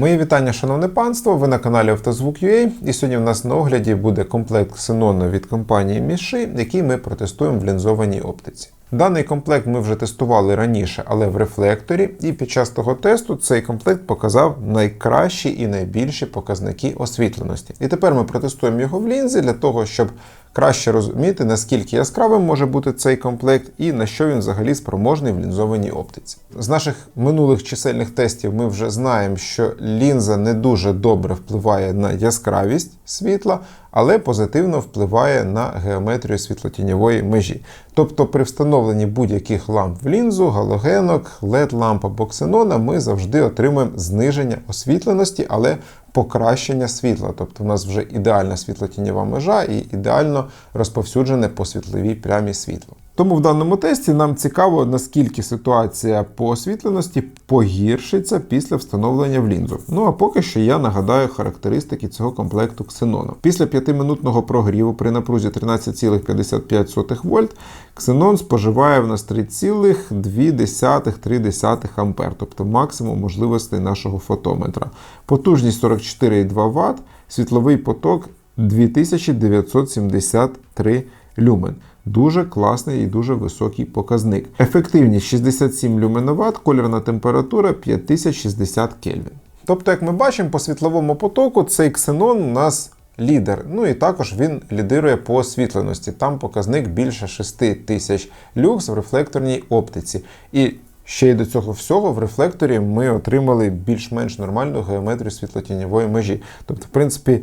Мої вітання, шановне панство. Ви на каналі Автозвук.ua і сьогодні в нас на огляді буде комплект ксенону від компанії Міши, який ми протестуємо в лінзованій оптиці. Даний комплект ми вже тестували раніше, але в рефлекторі, і під час того тесту цей комплект показав найкращі і найбільші показники освітленості. І тепер ми протестуємо його в лінзі для того, щоб краще розуміти, наскільки яскравим може бути цей комплект і на що він взагалі спроможний в лінзованій оптиці. З наших минулих чисельних тестів ми вже знаємо, що лінза не дуже добре впливає на яскравість світла, але позитивно впливає на геометрію світлотіньової межі. Тобто при встановленні будь-яких ламп в лінзу, галогенок, LED-ламп або ксенона ми завжди отримуємо зниження освітленості, але покращення світла. Тобто в нас вже ідеальна світлотіньова межа і ідеально розповсюджене по світловій прямі світло. Тому в даному тесті нам цікаво, наскільки ситуація по освітленості погіршиться після встановлення в лінзу. Ну а поки що я нагадаю характеристики цього комплекту ксенону. Після 5-минутного прогріву при напрузі 13,55 вольт ксенон споживає в нас 3,2-3 А, тобто максимум можливостей нашого фотометра. Потужність 44,2 Вт, світловий поток 2973 люмен. Дуже класний і дуже високий показник. Ефективність 67 люменоват, кольорна температура 5060 Кельвін. Тобто, як ми бачимо, по світловому потоку цей ксенон у нас лідер. Ну і також він лідирує по освітленості. Там показник більше 6000 люкс в рефлекторній оптиці. І ще й до цього всього в рефлекторі ми отримали більш-менш нормальну геометрію світлотіньової межі. Тобто, в принципі.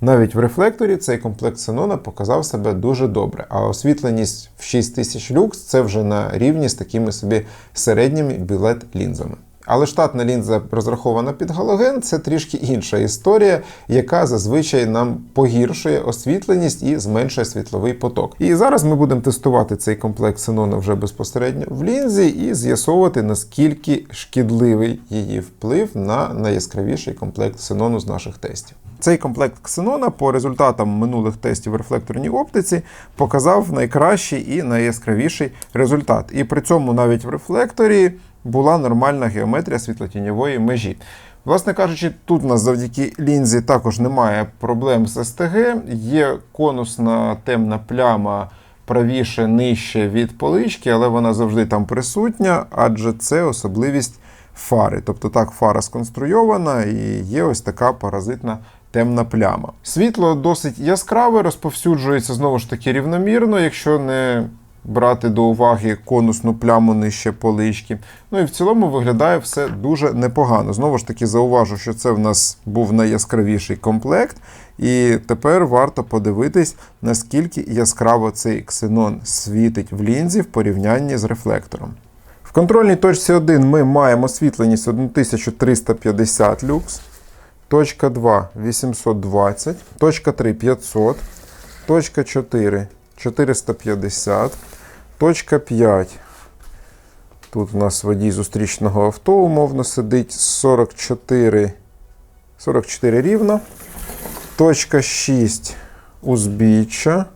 Навіть в рефлекторі цей комплект Xenon показав себе дуже добре, а освітленість в 6000 люкс це вже на рівні з такими собі середніми білет лінзами. Але штатна лінза розрахована під галоген, це трішки інша історія, яка зазвичай нам погіршує освітленість і зменшує світловий поток. І зараз ми будемо тестувати цей комплект Сенона вже безпосередньо в лінзі і з'ясовувати, наскільки шкідливий її вплив на найяскравіший комплект Сенону з наших тестів. Цей комплект ксенона по результатам минулих тестів в рефлекторній оптиці показав найкращий і найяскравіший результат. І при цьому навіть в рефлекторі була нормальна геометрія світлотіньової межі. Власне кажучи, тут у нас завдяки лінзі також немає проблем з СТГ, є конусна темна пляма. Правіше, нижче від полички, але вона завжди там присутня, адже це особливість фари. Тобто так фара сконструйована і є ось така паразитна темна пляма. Світло досить яскраве, розповсюджується знову ж таки рівномірно, якщо не брати до уваги конусну пляму нижче полички. Ну і в цілому виглядає все дуже непогано. Знову ж таки, зауважу, що це в нас був найяскравіший комплект. І тепер варто подивитись, наскільки яскраво цей ксенон світить в лінзі в порівнянні з рефлектором. В контрольній точці 1 ми маємо освітленість 1350 люкс. Точка 2 820, точка 3 500, точка 4 450, точка 5. Тут у нас водій зустрічного авто, умовно сидить 44 44 рівно. Точка 6 узбіччя.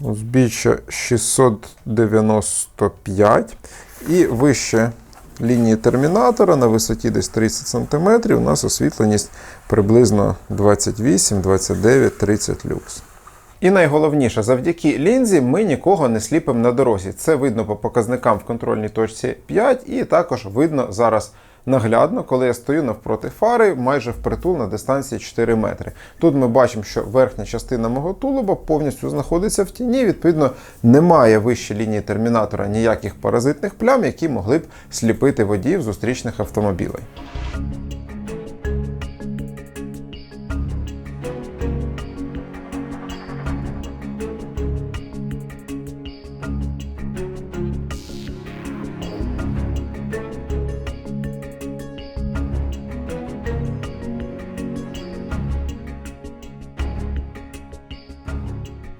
Узбіччя 695. І вище лінії термінатора на висоті десь 30 см у нас освітленість приблизно 28, 29, 30 люкс. І найголовніше, завдяки лінзі ми нікого не сліпимо на дорозі. Це видно по показникам в контрольній точці 5, і також видно зараз наглядно, коли я стою навпроти фари майже впритул на дистанції 4 метри. Тут ми бачимо, що верхня частина мого тулуба повністю знаходиться в тіні. Відповідно, немає вище лінії термінатора ніяких паразитних плям, які могли б сліпити водіїв зустрічних автомобілей.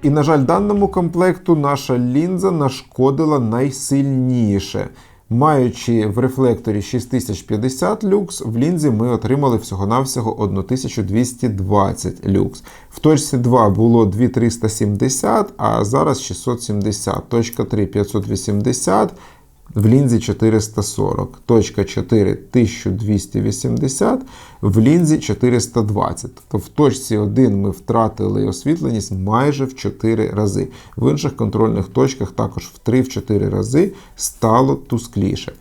І, на жаль, даному комплекту наша лінза нашкодила найсильніше. Маючи в рефлекторі 6050 люкс, в лінзі ми отримали всього-навсього 1220 люкс. В точці 2 було 2370, а зараз 670. Точка 3 580. В лінзі 440, точка 4 1280, в лінзі 420. Тобто в точці 1 ми втратили освітленість майже в 4 рази. В інших контрольних точках також в 3-4 рази стало тускліше.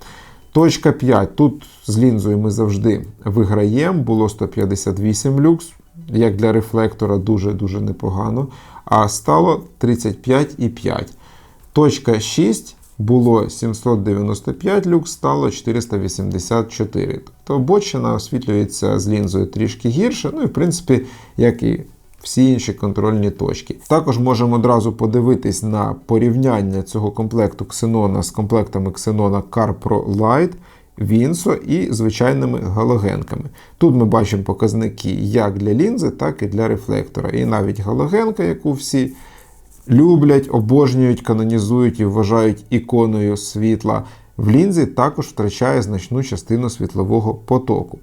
Точка 5. Тут з лінзою ми завжди виграємо. Було 158 люкс, як для рефлектора, дуже-дуже непогано. А стало 35,5. Точка 6 було 795 люкс, стало 484. Тобто бочина освітлюється з лінзою трішки гірше. Ну і в принципі, як і всі інші контрольні точки. Також можемо одразу подивитись на порівняння цього комплекту Xenon з комплектами Xenon CarPro Lite, Вінсо і звичайними галогенками. Тут ми бачимо показники як для лінзи, так і для рефлектора. І навіть галогенка, яку всі люблять, обожнюють, канонізують і вважають іконою світла, в лінзі також втрачає значну частину світлового потоку.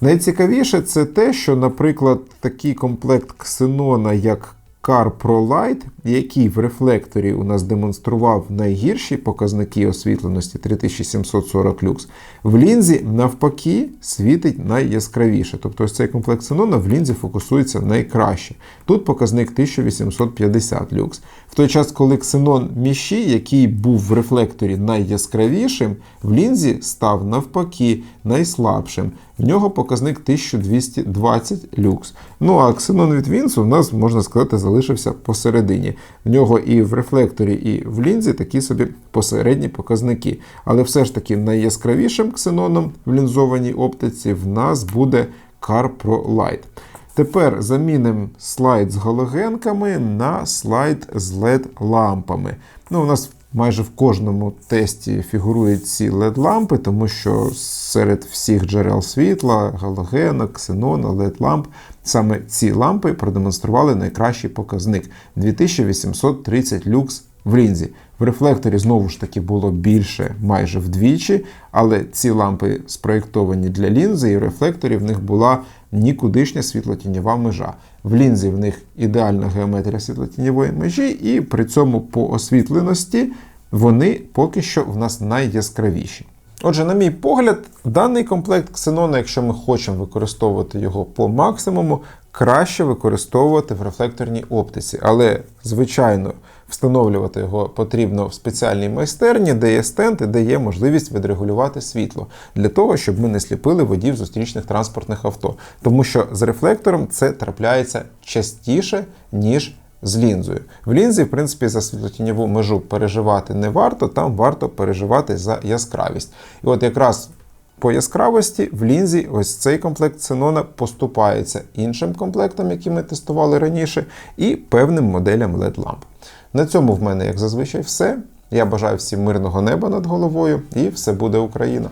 Найцікавіше це те, що, наприклад, такий комплект ксенона, як Car Pro Light, який в рефлекторі у нас демонстрував найгірші показники освітленості 3740 люкс, в лінзі навпаки світить найяскравіше. Тобто ось цей комплект ксенона в лінзі фокусується найкраще. Тут показник 1850 люкс. В той час, коли ксенон Міші, який був в рефлекторі найяскравішим, в лінзі став навпаки найслабшим. В нього показник 1220 люкс. Ну а ксенон від Вінсу в нас, можна сказати, залишився посередині. В нього і в рефлекторі, і в лінзі такі собі посередні показники. Але все ж таки найяскравішим ксеноном в лінзованій оптиці в нас буде Car Pro Light. Тепер замінимо слайд з галогенками на слайд з LED-лампами. Ну, У нас майже в кожному тесті фігурують ці LED-лампи, тому що серед всіх джерел світла, галогенок, ксенона, LED-ламп, саме ці лампи продемонстрували найкращий показник 2830 люкс в лінзі. В рефлекторі знову ж таки було більше майже вдвічі, але ці лампи спроєктовані для лінзи, і в рефлекторі в них була нікудишня світлотіньова межа. В лінзі в них ідеальна геометрія світлотіньової межі, і при цьому по освітленості вони поки що в нас найяскравіші. Отже, на мій погляд, даний комплект ксенона, якщо ми хочемо використовувати його по максимуму, краще використовувати в рефлекторній оптиці. Але, звичайно, встановлювати його потрібно в спеціальній майстерні, де є стенд і де є можливість відрегулювати світло, для того, щоб ми не сліпили водів зустрічних транспортних авто. Тому що з рефлектором це трапляється частіше, ніж з лінзою. В лінзі, в принципі, за світлотіньову межу переживати не варто, там варто переживати за яскравість. І от якраз по яскравості в лінзі ось цей комплект Xenon поступається іншим комплектам, які ми тестували раніше, і певним моделям LED-ламп. На цьому в мене, як зазвичай, все. Я бажаю всім мирного неба над головою, і все буде Україна!